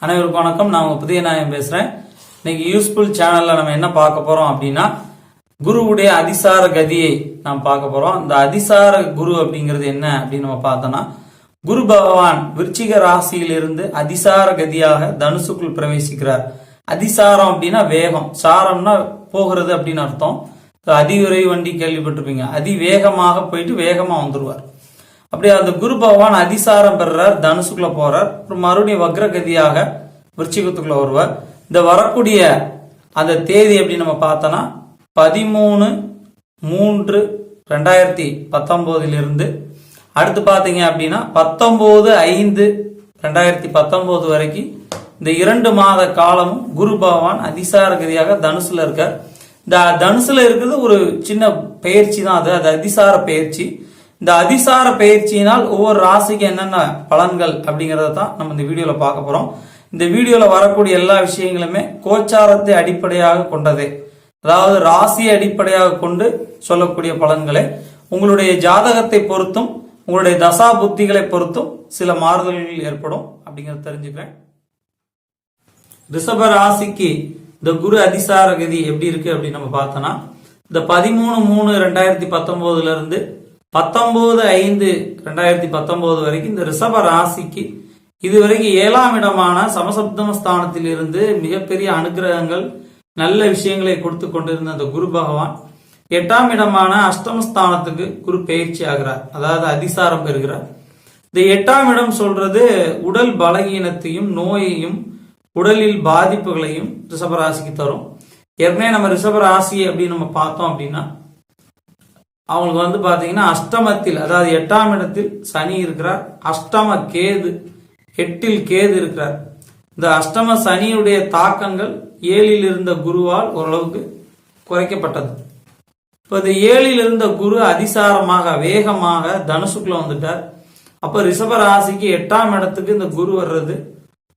அனைவருக்கும் வணக்கம். நான் உங்க புதிய நாயம் பேசுறேன். இன்னைக்கு யூஸ்ஃபுல் சேனல்ல நம்ம என்ன பார்க்க போறோம் அப்படின்னா குருவுடைய அதிசார கதியை நாம் பார்க்க போறோம். இந்த அதிசார குரு அப்படிங்கிறது என்ன அப்படின்னு நம்ம பார்த்தோம்னா குரு பகவான் விருச்சிக ராசியிலிருந்து அதிசார கதியாக தனுசுக்குள் பிரவேசிக்கிறார். அதிசாரம் அப்படின்னா வேகம். சாரம்னா போகிறது அப்படின்னு அர்த்தம். அதிவிரை வண்டி கேள்விப்பட்டிருப்பீங்க. அதிவேகமாக போயிட்டு வேகமா வந்துருவார். அப்படி அந்த குரு பகவான் அதிசாரம் பெறுறார் தனுசுக்குள்ள போறார். அப்புறம் மறுபடியும் வக்ரகதியாக விருச்சிகத்துக்குள்ள வருவார். இந்த வரக்கூடிய அந்த தேதி எப்படி நம்ம பார்த்தோம்னா பதிமூணு மூன்று ரெண்டாயிரத்தி பத்தொன்பதிலிருந்து அடுத்து பார்த்தீங்க அப்படின்னா பத்தொன்பது ஐந்து ரெண்டாயிரத்தி பத்தொன்பது வரைக்கும் இந்த இரண்டு மாத காலமும் குரு பகவான் அதிசார கதியாக தனுசுல இருக்கார். இந்த தனுசுல இருக்கிறது ஒரு சின்ன பயிற்சி தான் அது அது அதிசார பயிற்சி. இந்த அதிசார பயிற்சியினால் ஒவ்வொரு ராசிக்கு என்னென்ன பலன்கள் அப்படிங்கறத தான் நம்ம இந்த வீடியோல பார்க்க போறோம். இந்த வீடியோல வரக்கூடிய எல்லா விஷயங்களுமே கோச்சாரத்தை அடிப்படையாக கொண்டதே. அதாவது ராசியை அடிப்படையாக கொண்டு சொல்லக்கூடிய பலன்களை. உங்களுடைய ஜாதகத்தை பொறுத்தும் உங்களுடைய தசா புத்திகளை பொறுத்தும் சில மாறுதல்கள் ஏற்படும் அப்படிங்கறத தெரிஞ்சுக்கிறேன். ரிஷப ராசிக்கு இந்த குரு அதிசார கதி எப்படி இருக்கு அப்படின்னு நம்ம பார்த்தோம்னா இந்த பதிமூணு மூணு ரெண்டாயிரத்தி பத்தொன்பதுல இருந்து பத்தொன்பது ஐந்து ரெண்டாயிரத்தி பத்தொன்பது வரைக்கும் இந்த ரிஷப ராசிக்கு இதுவரைக்கும் ஏழாம் இடமான சமசப்தம ஸ்தானத்தில் இருந்து மிகப்பெரிய அனுகிரகங்கள் நல்ல விஷயங்களை கொடுத்து கொண்டிருந்த அந்த குரு பகவான் எட்டாம் இடமான அஷ்டமஸ்தானத்துக்கு குரு பயிற்சி ஆகிறார். அதாவது அதிசாரம் பெறுகிறார். இந்த எட்டாம் இடம் சொல்றது உடல் பலகீனத்தையும் நோயையும் உடலில் பாதிப்புகளையும் ரிஷபராசிக்கு தரும். ஏற்கனவே நம்ம ரிஷபராசி அப்படின்னு நம்ம பார்த்தோம் அப்படின்னா அவங்களுக்கு வந்து பாத்தீங்கன்னா அஷ்டமத்தில் அதாவது எட்டாம் இடத்தில் சனி இருக்கிறார் அஷ்டம கேது எட்டில் கேது இருக்கிறார். இந்த அஷ்டம சனியுடைய தாக்கங்கள் ஏழில் இருந்த குருவால் ஓரளவுக்கு குறைக்கப்பட்டது. இப்போ இந்த ஏழில் இருந்த குரு அதிசாரமாக வேகமாக தனுசுக்குள்ள வந்துட்டார். அப்போ ரிஷப ராசிக்கு எட்டாம் இடத்துக்கு இந்த குரு வர்றது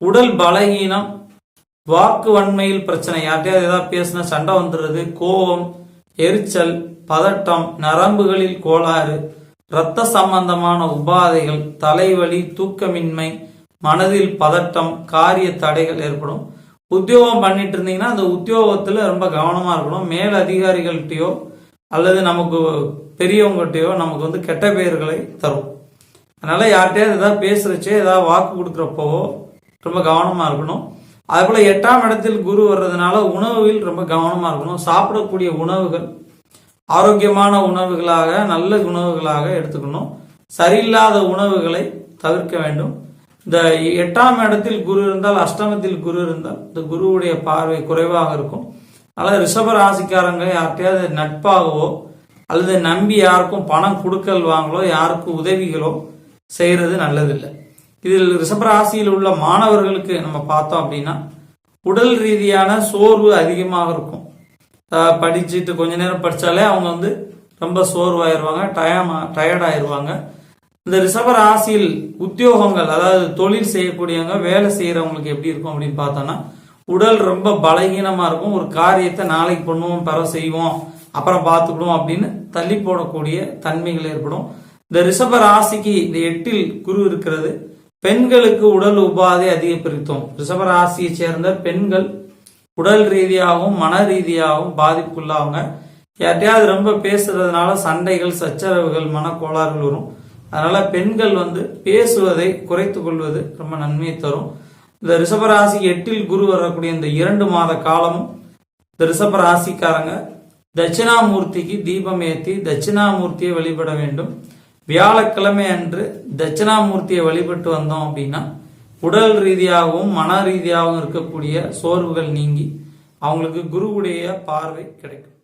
உடல் பலகீனம் வாக்கு வன்மையில் பிரச்சனை. யார்கிட்டயாவது ஏதாவது பேசினா சண்டை வந்துடுறது கோபம் எரிச்சல் பதட்டம் நரம்புகளில் கோளாறு இரத்த சம்பந்தமான உபாதைகள் தலைவலி தூக்கமின்மை மனதில் பதட்டம் காரிய தடைகள் ஏற்படும். உத்தியோகம் பண்ணிட்டு இருந்தீங்கன்னா அந்த உத்தியோகத்துல ரொம்ப கவனமா இருக்கணும். மேல் அதிகாரிகள்கிட்டயோ அல்லது நமக்கு பெரியவங்ககிட்டயோ நமக்கு வந்து கெட்ட பெயர்களை தரும். அதனால யார்கிட்டயாவது ஏதாவது பேசுறச்சே ஏதாவது வாக்கு கொடுக்குறப்போவோ ரொம்ப கவனமா இருக்கணும். அதே போல எட்டாம் இடத்தில் குரு வர்றதுனால உணவில் ரொம்ப கவனமா இருக்கணும். சாப்பிடக்கூடிய உணவுகள் ஆரோக்கியமான உணவுகளாக நல்ல உணவுகளாக எடுத்துக்கணும். சரியில்லாத உணவுகளை தவிர்க்க வேண்டும். இந்த எட்டாம் இடத்தில் குரு இருந்தால் அஷ்டமத்தில் குரு இருந்தால் இந்த குருவுடைய பார்வை குறைவாக இருக்கும். அதனால ரிஷப ராசிக்காரங்க யார்கிட்டயாவது நட்பாகவோ அல்லது நம்பி யாருக்கும் பணம் கொடுக்கல் வாங்கலோ யாருக்கும் உதவிகளோ செய்யறது நல்லதில்லை. இதில் ரிஷபராசியில் உள்ள மாணவர்களுக்கு நம்ம பார்த்தோம் அப்படின்னா உடல் ரீதியான சோர்வு அதிகமாக இருக்கும். படிச்சுட்டு கொஞ்ச நேரம் படித்தாலே அவங்க வந்து ரொம்ப சோர்வாயிருவாங்க டயம் டயர்டாயிருவாங்க. இந்த ரிஷப ராசியில் உத்தியோகங்கள் அதாவது தொழில் செய்யக்கூடியவங்க வேலை செய்யறவங்களுக்கு எப்படி இருக்கும் அப்படின்னு பார்த்தோம்னா உடல் ரொம்ப பலகீனமா இருக்கும். ஒரு காரியத்தை நாளைக்கு பண்ணுவோம் பெற செய்வோம் அப்புறம் பார்த்துக்கிடுவோம் அப்படின்னு தள்ளி போடக்கூடிய தன்மைகள் ஏற்படும். இந்த ரிஷப ராசிக்கு இந்த எட்டில் குரு இருக்கிறது. பெண்களுக்கு உடல் உபாதை அதிகப்படுத்தும் ரிஷபராசியை சேர்ந்த பெண்கள் உடல் ரீதியாகவும் மன ரீதியாகவும் பாதிப்புள்ளாங்க யார்ட்டையாவது ரொம்ப பேசுறதுனால சண்டைகள் சச்சரவுகள் மனக்கோளாறுகள் வரும். அதனால பெண்கள் வந்து பேசுவதை குறைத்து கொள்வது ரொம்ப நன்மையை தரும். இந்த ரிஷபராசி எட்டில் குரு வரக்கூடிய இந்த இரண்டு மாத காலமும் இந்த ரிஷபராசிக்காரங்க தட்சிணாமூர்த்திக்கு தீபம் ஏற்றி தட்சிணாமூர்த்தியை வழிபட வேண்டும். வியாழக்கிழமை அன்று தட்சிணாமூர்த்தியை வழிபட்டு வந்தோம் அப்படின்னா உடல் ரீதியாகவும் மன ரீதியாகவும் இருக்கக்கூடிய சோர்வுகள் நீங்கி அவங்களுக்கு குருவுடைய பார்வை கிடைக்கும்.